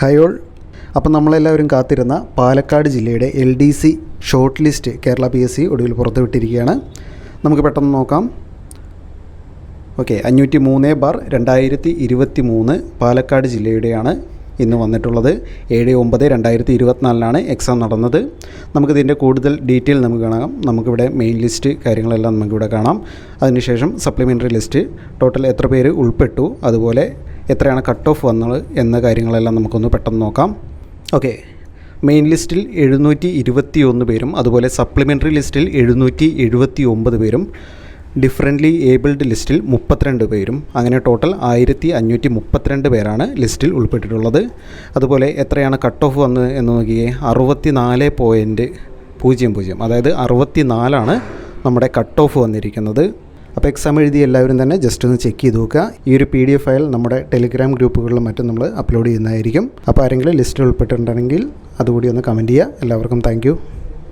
Hi all. അപ്പം നമ്മളെല്ലാവരും കാത്തിരുന്ന പാലക്കാട് ജില്ലയുടെ L D C short list Kerala P S C ഒടുവിൽ പുറത്തുവിട്ടിരിക്കുകയാണ്. നമുക്ക് പെട്ടെന്ന് നോക്കാം. ഓക്കെ അഞ്ഞൂറ്റി മൂന്ന് ബാർ രണ്ടായിരത്തി ഇരുപത്തി മൂന്ന് പാലക്കാട് ജില്ലയുടെയാണ് ഇന്ന് വന്നിട്ടുള്ളത്. ഏഴ് ഒമ്പത് രണ്ടായിരത്തി ഇരുപത്തിനാലിനാണ് എക്സാം നടന്നത്. നമുക്കിതിന്റെ കൂടുതൽ ഡീറ്റെയിൽ നമുക്ക് കാണാം. നമുക്കിവിടെ മെയിൻ ലിസ്റ്റ് കാര്യങ്ങളെല്ലാം നമുക്കിവിടെ കാണാം. അതിനുശേഷം സപ്ലിമെന്ററി ലിസ്റ്റ്. ടോട്ടൽ എത്ര പേര് ഉൾപ്പെട്ടു? അതുപോലെ എത്രയാണ് കട്ട് ഓഫ് വന്നത് എന്ന കാര്യങ്ങളെല്ലാം നമുക്കൊന്ന് പെട്ടെന്ന് നോക്കാം. ഓക്കെ മെയിൻ ലിസ്റ്റിൽ എഴുന്നൂറ്റി ഇരുപത്തി ഒന്ന് പേരും അതുപോലെ സപ്ലിമെന്ററി ലിസ്റ്റിൽ എഴുന്നൂറ്റി എഴുപത്തി ഒമ്പത് പേരും ഡിഫറെന്റ്ലി ഏബിൾഡ് ലിസ്റ്റിൽ മുപ്പത്തിരണ്ട് പേരും. അങ്ങനെ ടോട്ടൽ ആയിരത്തി അഞ്ഞൂറ്റി മുപ്പത്തിരണ്ട് പേരാണ് ലിസ്റ്റിൽ ഉൾപ്പെട്ടിട്ടുള്ളത്. അതുപോലെ എത്രയാണ് കട്ട് ഓഫ് വന്നത് എന്ന് നോക്കിയേ അറുപത്തി നാല് പോയിന്റ് പൂജ്യം പൂജ്യം അതായത് അറുപത്തി നാലാണ് നമ്മുടെ കട്ട് ഓഫ് വന്നിരിക്കുന്നത്. അപ്പോൾ എക്സാം എഴുതി എല്ലാവരും തന്നെ ജസ്റ്റ് ഒന്ന് ചെക്ക് ചെയ്ത് നോക്കുക. ഈ ഒരു പി ഡി എഫ് ഫയൽ നമ്മുടെ ടെലിഗ്രാം ഗ്രൂപ്പുകളിലും മറ്റും നമ്മൾ അപ്ലോഡ് ചെയ്യുന്നതായിരിക്കും. അപ്പോൾ ആരെങ്കിലും ലിസ്റ്റിൽ ഉൾപ്പെട്ടിട്ടുണ്ടെങ്കിൽ അതുകൂടി ഒന്ന് കമന്റ് ചെയ്യുക. എല്ലാവർക്കും താങ്ക്